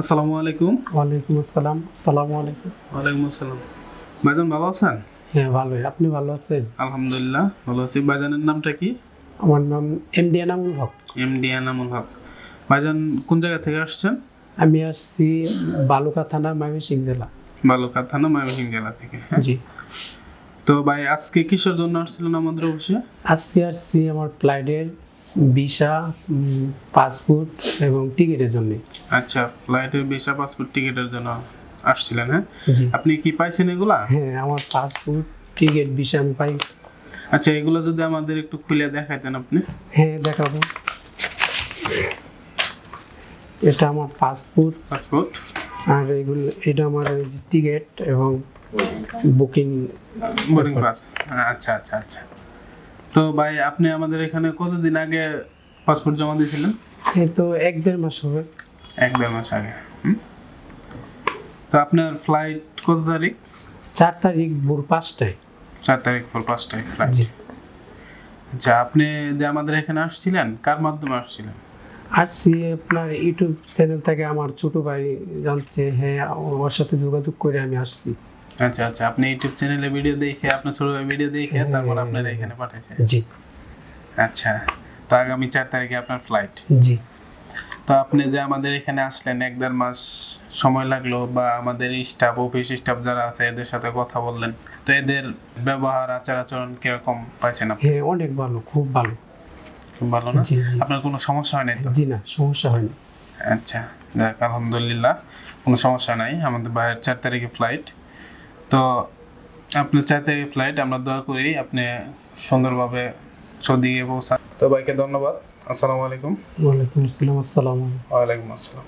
আসসালামু আলাইকুম। ওয়ালাইকুম আসসালাম। আসসালামু আলাইকুম। ওয়ালাইকুম আসসালাম। ভাইজান ভালো আছেন? হ্যাঁ ভালোই। আপনি ভালো আছেন? আলহামদুলিল্লাহ ভালো আছি। ভাইজানের নামটা কি? আমার নাম MD Enamul Haque. M D Enamul Haque. ভাইজান কোন জায়গা থেকে আসছেন? আমি আসছি বালুকা থানা ময়মনসিংহ জেলা। বালুকা থানা ময়মনসিংহ জেলা থেকে হ্যাঁ? জি। তো ভাই আজকে কিসের জন্য আসছিলেন আমাদের অফিসে? আজকে আসছি আমার ফ্লাইটের ভিসা পাসপোর্ট এবং টিকিটের জন্য। আচ্ছা ফ্লাইটের ভিসা পাসপোর্ট টিকিটের জন্য আসছিলেন হ্যাঁ? আপনি কি পাইছেন এগুলা? হ্যাঁ আমার পাসপোর্ট টিকিট ভিসা আমি পাই। আচ্ছা এগুলো যদি আমাদের একটু খুলে দেখাইতেন আপনি। হ্যাঁ দেখাবো। এটা আমার পাসপোর্ট। পাসপোর্ট। আর এগুলো এটা আমার টিকিট এবং বুকিং বোর্ডিং পাস। আচ্ছা আচ্ছা আচ্ছা। তো ভাই আপনি আমাদের এখানে কতদিন আগে পাসপোর্ট জমা দিয়েছিলেন? এই তো এক দেড় মাস হবে। এক দেড় মাস আগে তো আপনার ফ্লাইট কত তারিখ? চার তারিখ ভোর পাঁচটায়। চার তারিখ পর পাঁচটায় ফ্লাইট আচ্ছা আপনি যে আমাদের এখানে আসছিলেন কার মাধ্যমে আসছিলেন? আসছি আপনার ইউটিউব চ্যানেল থেকে আমার ছোট ভাই জানছে হ্যাঁ ওর সাথে যোগাযোগ করে আমি আসছি। আচ্ছা আচ্ছা আপনি ইউটিউব চ্যানেলে ভিডিও দেখে আপনার ছোট ভাই ভিডিও দেখে হ্যাঁ, তারপর হ্যাঁ, আপনার হ্যাঁ। এখানে পাঠাইছে। জি। আচ্ছা তো আগামী চার তারিখে আপনার ফ্লাইট জি। তো আপনি যে আমাদের এখানে আসলেন এক দেড় মাস সময় লাগল বা আমাদের স্টাফ অফিস স্টাফ যারা আছে এদের সাথে কথা বললেন তো এদের ব্যবহার আচার আচরণ কীরকম পাইছেন আপনি? হ্যাঁ অনেক ভালো খুব ভালো। খুব ভালো না? আপনার কোনো সমস্যা হয় নাই তো? জি না সমস্যা হয়নি। আচ্ছা যাক আলহামদুলিল্লাহ কোনো সমস্যা নাই। আমাদের বাইরের চার তারিখে ফ্লাইট তো আপনার চাইতে ফ্লাইট আমরা দোয়া করি আপনি সুন্দরভাবে সৌদি এবং পৌঁছান। তো ভাইকে ধন্যবাদ। আসসালামু আলাইকুম। ওয়ালাইকুম আসসালাম। আসসালাম আলাইকুম ওয়ালাইকুম আসসালাম।